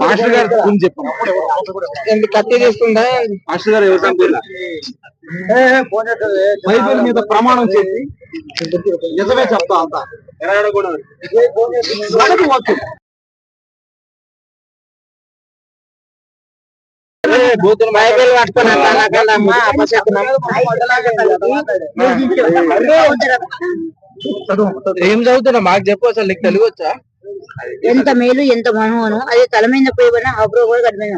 Master గారు గురించి చెప్పండి కత్తి తీసుకుందా మాస్టర్ గారు ఎవరు? బైబిల్ మీద ప్రమాణం చేసి నిజమే చెప్తా అంత. మనకు బైబిల్ పట్టుకుని అట్లా అపశకునం. ఏం చదువుతున్నా? మాకు చెప్పు అసలు నీకు తెలుగు వచ్చా? ఎంత మేలు ఎంత మనోను అదే తల మీద పోయిన అబ్రో కూడా కడిపోయిన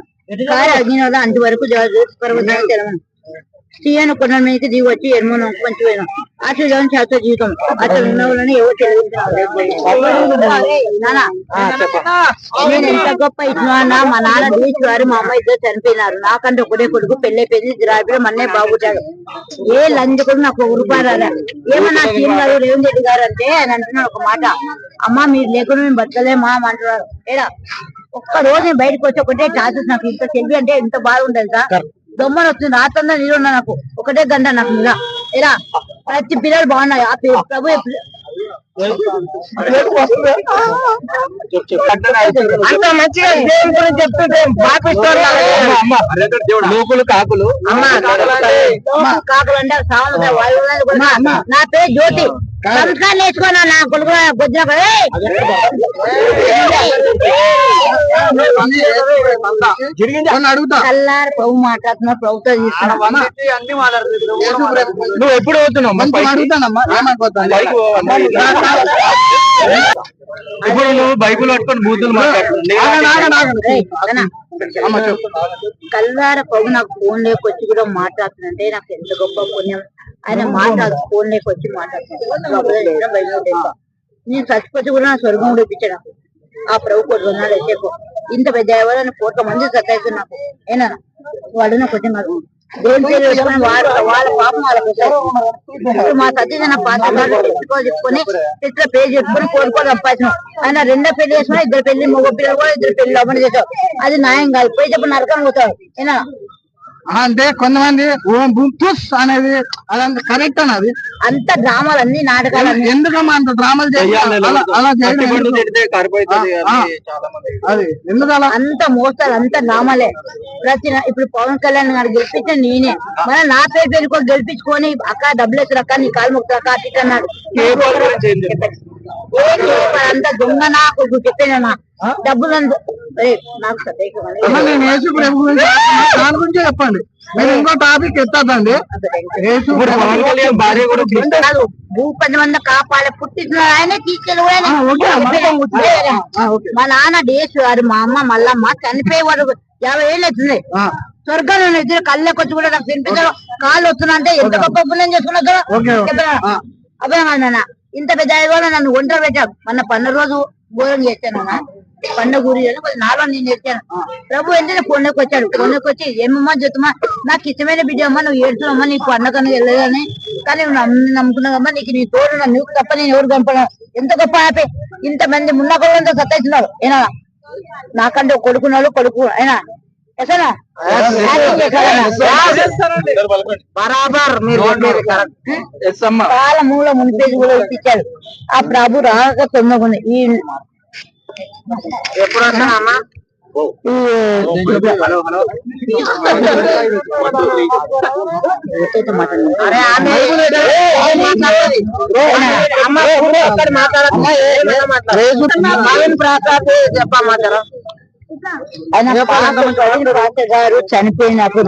కారు అగ్ని వల్ల అంటి పర్వతాన్ని తెలవను సీఎను కొండ మీదకి దిగి వచ్చి ఎరుమను పంచిపోయిన ఆశీర్వాదం శాశ్వత జీవితం అతను ఉన్న వాళ్ళని ఎవరు తెలియదు నేను ఎంత గొప్ప ఇచ్చినా మా నాన్న డీచ్ గారు మా అమ్మ ఇద్దరు చనిపోయినారు నాకంటే ఒకటే కొడుకు పెళ్ళైపోయింది ద్రావిడ మన్నే బాగుంటాడు ఏ లంచ్ కూడా నాకు ఒక రూపాయి రాలే ఏమన్నా సీఎం గారు రేవంత్ రెడ్డి గారు అంటే ఆయన అంటున్నాడు ఒక మాట అమ్మ మీరు లేకుండా మేము బతకలేమా అని అంటున్నారు ఏడా ఒక్క రోజు నేను బయటకు వచ్చి ఒకటే ఛాన్సెస్ నాకు ఇంత సెల్ఫీ అంటే ఎంత బాగుంటది సార్ దొమ్మలు వస్తుంది రాత్రంతా నీళ్ళు ఉన్నా నాకు. ఒకటే గంట నాకు మీద ఏరా ప్రతి పిల్లలు బాగున్నాయి. ఆ ప్రభు ఎప్పుడు- అంత మంచిగా దేవుని గురించి చెప్తుంటే పాపిస్తారు లోకులు కాకులు. అంటే నా పేరు జ్యోతి. సంస్కారం నేర్చుకున్నా నా కొడుకు కల్లారు ప్రభు మాట్లాడుతున్నా ప్రభుత్వం నువ్వు ఎప్పుడు పోతున్నావు? మంచి అడుగుతానమ్మా. ఏమైపోతాను ఇప్పుడు నువ్వు బైబుల్ పట్టుకొని బూతులు మాట్లాడుతున్నావు. కల్లార ప్రభు నాకు ఫోన్ లేకొచ్చి కూడా మాట్లాడుతుందంటే నాకు ఎంత గొప్ప పుణ్యం. ఆయన మాట్లాడు ఫోన్ లేకొచ్చి మాట్లాడుతున్నాను నేను చచ్చిపోతే కూడా నా స్వర్గం నాకు. ఆ ప్రభు కొద్ది వందలు అయితే ఇంత పెద్ద ఎవరైనా కోట్ల మంది సత్తాయిస్తుంది నాకు. ఏనా? వాళ్ళు నాకు కొంచెం దేవుని పేరు పెట్టుకొని వాళ్ళ వాళ్ళ పాపం వాళ్ళకి. ఇప్పుడు మా సత్యజన పాత్ర చెప్పుకొని ఇట్లా పే చెప్పుకొని కోరుకో సంపాదించాం ఆయన రెండో పెళ్ళి చేసుకున్నా ఇద్దరు పెళ్ళి మగ పిల్లలు కూడా ఇద్దరు పెళ్ళి లోపల చేసావు అది న్యాయం కాదు. పోయి చెప్పి నరకం పోతావు. ఏనా? అంటే కొంతమంది ఓం బూమ్ తుస్ అనేది అదంత కరెక్ట్ అన్నది. అంత డ్రామాలు అన్ని నాటకాలు అన్ని ఎందుకమ్మా అంత డ్రామాలు చేయాలి అలా అలా చేయడం ఎందుకు? ఆ, ఆ. అది ఎందుకు అలా? అంత మోస్తారు అంత డ్రామాలే. ప్రతి నా- ఇప్పుడు పవన్ కళ్యాణ్ గారు గెలిపించిన నేనే. మన నా పేరు పెట్టుకో గెలిపించుకొని అక్క డబ్బులు వేస్తారు అక్క నీ కాలు ముక్త అక్క అట్లా అన్నాడు. ఏం? అంత దొంగ నాకు చెప్పాను? డబ్బులు అంత- నేను యేసు ప్రభు గురించి చెప్తున్నా. దాని గురించే చెప్పండి. నేను ఇంకో టాపిక్ ఎత్తదండి యేసు భార్య కూడా మంది కాపాడే పుట్టిన ఆయనే తీసుకెళ్ళి మా నాన్న డేస్ గారు మా అమ్మ మల్లమ్మ చనిపోయేవారు యాభై ఏళ్ళు అవుతుంది. ఆ, స్వర్గం నేను ఇద్దరు కళ్ళకి వచ్చి కూడా నాకు తినిపించారు. కాళ్ళు వస్తున్నా అంటే ఎంత గొప్ప పుణ్యం చేసుకున్నా కదా ఓకే, ఓకే. చెప్పనా? ఆ. అబ్బాయి నాన్న ఇంత పెద్ద నన్ను ఒంటరి పెట్టావు మొన్న పండుగ రోజు ఘోరం చేశాను పండుగ గురి కొంచెం నాలో నేను చేశాను ప్రభు వెంటనే ఫోన్లోకి వచ్చాడు ఫోన్లోకి వచ్చి ఏమమ్మా జ్యోతమ్మా నాకు ఇష్టమైన బిడ్డ అమ్మా నువ్వు ఏడుతున్నామ్మా నీకు పండగని వెళ్ళదని కానీ నువ్వు నమ్ముకున్నావమ్మా నీకు నీ తోడు నువ్వు తప్ప నేను ఎవరు పంపను ఎంత గొప్ప ఆపే ఇంత మంది మున్న కొడుకులతో సత్తాయిస్తున్నారు ఏనా? నాకంటే కొడుకున్నాడు కొడుకు అయినా బరాబర్. చాలా మూల మునిపేసి కూడా ఇప్పించాడు. ఆ ప్రభు రాక తొందరగా ఈ ఎప్పుడు వస్తానమ్మా జర. ఆయన గారు చనిపోయినప్పుడు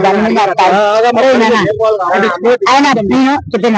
ఆయన నేను చెప్పిన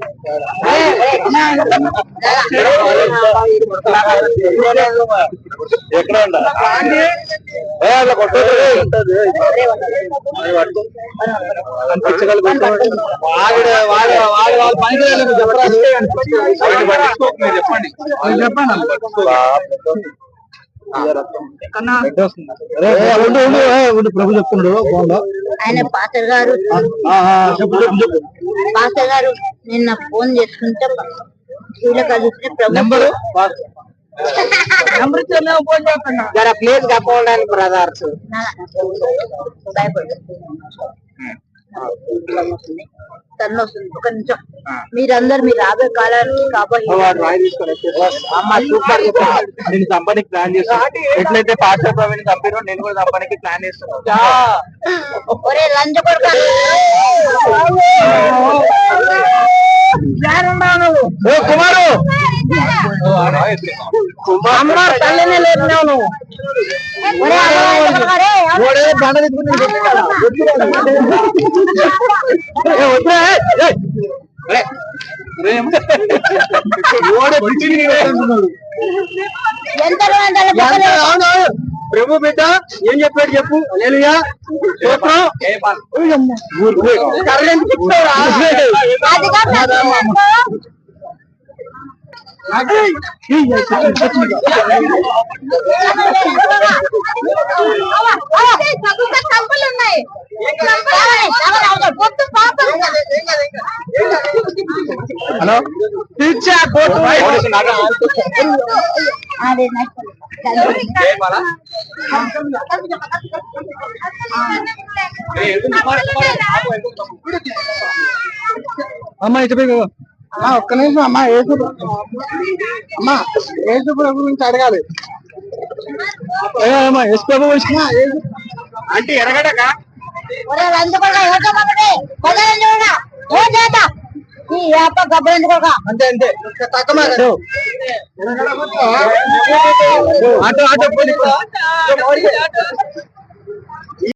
పడిపోతారా? అమ్మా చెప్పండి ప్రభు చెప్తున్నాడు ఆయన పాస్టర్ గారు చెప్పు చెప్పు చెప్పు పాస్టర్ గారు నిన్న ఫోన్ చేసుకుంటే వీళ్ళ కలిసి ప్రభు నెంబరు? జర ప్లీజ్ కప్పండి బ్రదర్స్. తను వస్తుంది ఒక నిమిషం. మీరందరు మీరు రాబోయే కాలానికి కాబోయే అమ్మ సూపర్ నేను చంపడానికి ప్లాన్ చేస్తాను ఎట్లయితే పాస్టర్ ప్రవీణ్ చంపారో నేను కూడా చంపడానికి ప్లాన్ చేస్తున్నాను ఒరే లంచ కొడుక. కుమారు. అమ్మ తల్లిని లేపినావు నువ్వు. ఎంత? ప్రభు బిడ్డ ఏం చెప్పాడు చెప్పు లేలుయా అది కాదు నాకు సంపలు ఉన్నాయి పొత్తు పాపలు హలో అదే అమ్మా ఇటు పోయి అమ్మా ఒక్క నిమిషం అమ్మా ఏసు అమ్మా ఏసు ప్రభు గురించి అడగాలి? ఏ అమ్మా యేసు ప్రభు వచ్చినా ఏసు అంటే ఎరగడక? అంతే అంతే. తక్కువ ఆటో ఆటో పోనీ